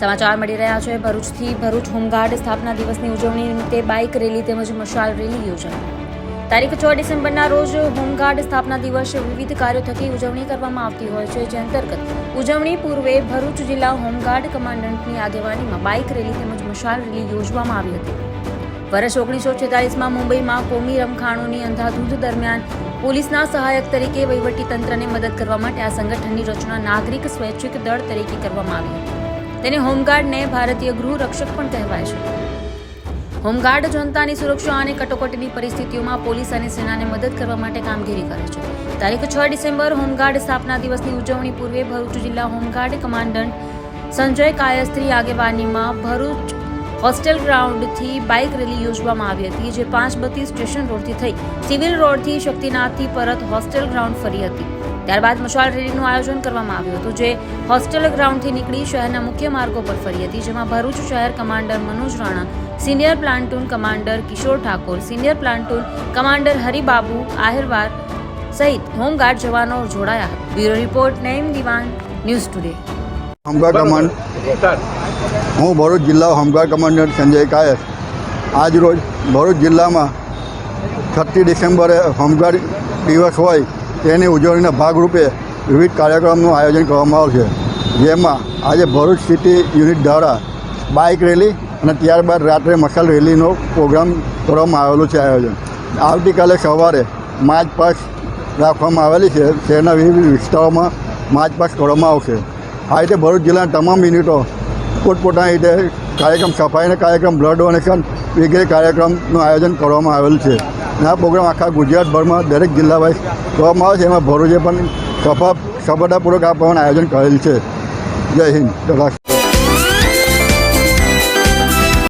સમાચાર મળી રહ્યા છે. ભરૂચથી ભરૂચ હોમગાર્ડ સ્થાપના દિવસની ઉજવણી નિમિત્તે બાઇક રેલી તેમજ મશાલ રેલી યોજાઈ. તારીખ છ ડિસેમ્બરના રોજ હોમગાર્ડ સ્થાપના દિવસ વિવિધ કાર્યો થકી ઉજવણી કરવામાં આવતી હોય છે. જે અંતર્ગત ઉજવણી પૂર્વે ભરૂચ જિલ્લા હોમગાર્ડ કમાન્ડન્ટની આગેવાનીમાં બાઇક રેલી તેમજ મશાલ રેલી યોજવામાં આવી હતી. વર્ષ ઓગણીસો છેતાલીસમાં મુંબઈમાં કોમી રમખાણોની અંધાધૂંધ દરમિયાન પોલીસના સહાયક તરીકે વહીવટીતંત્રને મદદ કરવા માટે આ સંગઠનની રચના નાગરિક સ્વૈચ્છિક દળ તરીકે કરવામાં આવી હતી. તેને હોમગાર્ડને ભારતીય ગૃહ રક્ષક પણ કહેવાય છે. હોમગાર્ડ જનતાની સુરક્ષા અને કટોકટીની પરિસ્થિતિઓમાં પોલીસ અને સેનાને મદદ કરવા માટે કામગીરી કરે છે. તારીખ છ ડિસેમ્બર હોમગાર્ડ સ્થાપના દિવસની ઉજવણી પૂર્વે ભરૂચ જિલ્લા હોમગાર્ડ કમાન્ડન્ટ સંજય કાયસ્ત્રી આગેવાનીમાં ભરૂચ હોસ્ટેલ ગ્રાઉન્ડથી બાઇક રેલી યોજવામાં આવી હતી, જે પાંચ બત્તી સ્ટેશન રોડથી થઈ. સિવિલ રોડથી શક્તિનાથથી પરત હોસ્ટેલ ગ્રાઉન્ડ ફરી હતી. ત્યારબાદ મશાલ રેલીનું આયોજન કરવામાં આવ્યું હતું જે હોસ્ટેલ ગ્રાઉન્ડથી નીકળી શહેરના મુખ્ય માર્ગો પર ફરી હતી જેમાં ભરૂચ શહેર commander Manoj Rana senior platoon commander Kishor Thakor senior platoon commander Haribabu Ahirwar સહિત હોમગાર્ડ જવાનો જોડાયા હતા. Bureau report name Diwan news today. Home guard command હું ભરૂચ જિલ્લા હોમગાર્ડ કમાન્ડર સંજય કાયસ. આજ રોજ ભરૂચ જિલ્લામાં છત્રીસ ડિસેમ્બરે હોમગાર્ડ દિવસ હોય. તેની ઉજવણીના ભાગરૂપે વિવિધ કાર્યક્રમનું આયોજન કરવામાં આવશે. જેમાં આજે ભરૂચ સિટી યુનિટ દ્વારા બાઇક રેલી અને ત્યારબાદ રાત્રે મસાલ રેલીનો પ્રોગ્રામ કરવામાં આવેલો છે આયોજન. આવતીકાલે સવારે માર્ચ પાસ રાખવામાં આવેલી છે. શહેરના વિવિધ વિસ્તારોમાં માર્ચ પાસ કરવામાં આવશે. આ રીતે ભરૂચ જિલ્લાના તમામ યુનિટો પોતપોતાની રીતે કાર્યક્રમ, સફાઈના કાર્યક્રમ, બ્લડ ડોનેશન વગેરે કાર્યક્રમનું આયોજન કરવામાં આવેલ છે. આ પ્રોગ્રામ આખા ગુજરાતભરમાં દરેક જિલ્લા વાઇઝ કરવામાં આવે છે. એમાં ભરૂચે પણ સફળ સફળતાપૂર્વક આ આયોજન કરેલ છે. જય હિન્દ.